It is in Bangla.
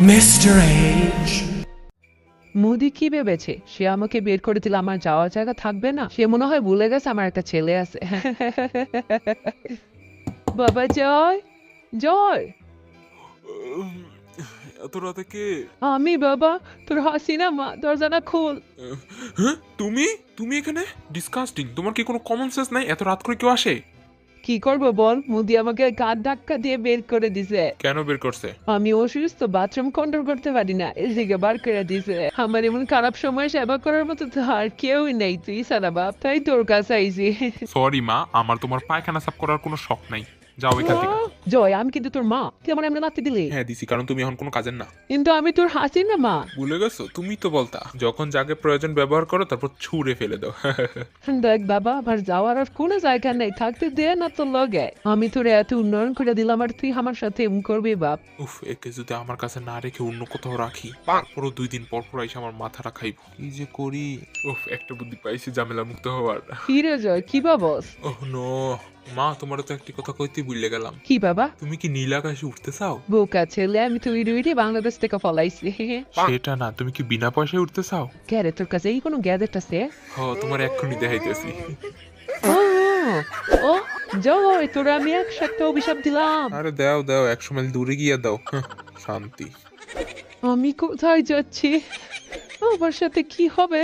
Mr. H. মুদি কি ভেবেছে সে আমাকে বের করে দিলে আমার যাওয়ার জায়গা থাকবে না সে মনে হয় ভুলে গেছে আমার একটা ছেলে আছে বাবা জয় জয় এত রাতে কে? আমি বাবা। তোর হাসিনা মা খোল। হ্যাঁ? তুমি? তুমি এখানে? ডিসকাস্টিং তোমার কি কোনো কমন সেন্স নাই? এত রাত করে কেউ আসে? কি করব বল? মুদি আমাকে ধাক্কা দিয়ে বের করে দিছে। কেন বের করছে? আমি অসুস্থ বাথরুম কন্ট্রোল করতে পারি না। এদিকে বার করে দিছে। আমার এমন খারাপ সময় সেবা করার মতো তো আর কেউই নেই। তুই সারা বাপ তাই তোর কাছে আইছি। সরি মা আমার তোমার পায়খানা সাফ করার কোনো শখ নাই। যাও এখান থেকে। জয় আমি কিন্তু তোর মা। তুই আমার এমনি নাতি দিলি। হ্যাঁ দিছি কারণ তুমি এখন কোনো কাজের না। কিন্তু আমি তোর হাসি না মা। ভুলে গেছো? তুমি তো বলতা যখন যাকে প্রয়োজন ব্যবহার করো তারপর ছুঁড়ে ফেলে দাও। দেখ বাবা আমার যাওয়ার আর কোনো জায়গা নেই। থাকতে দে না তোর লগে। আমি তোর এত উন্নয়ন করে দিলাম আর তুই আমার সাথে এম করবি বাপ। উফ একে যদি আমার কাছে না রেখে অন্য কোথাও রাখি তারপরও দুই দিন পর পর এসে আমার মাথাটা খাইব। কি যে করি? উফ একটা বুদ্ধি পাইছি ঝামেলা মুক্ত হওয়ার ফিরে জয় কি বাবস ওহ নো। মা তোমার তো একটি কথা কইতে ভুলে গেলাম। কি বাবা? তুমি কি নীল আকাশে উঠতে চাও? বোকা ছেলে আমি বাংলাদেশ থেকে ফলাইছি সেটা না তুমি কি বিনা পয়সায় উঠতে চাও? ক্যারে তোর কাছে এই কোনো গ্যাজেট আছে? হ তোমার এক্ষুনি দেখাইতেছি। ও ও জয় তোরা আমি একসাথে অভিশাপ দিলাম। আরে দাও দাও একশো মাইল দূরে গিয়ে দাও। শান্তি। আমি কোথায় যাচ্ছি? আমার সাথে কি হবে?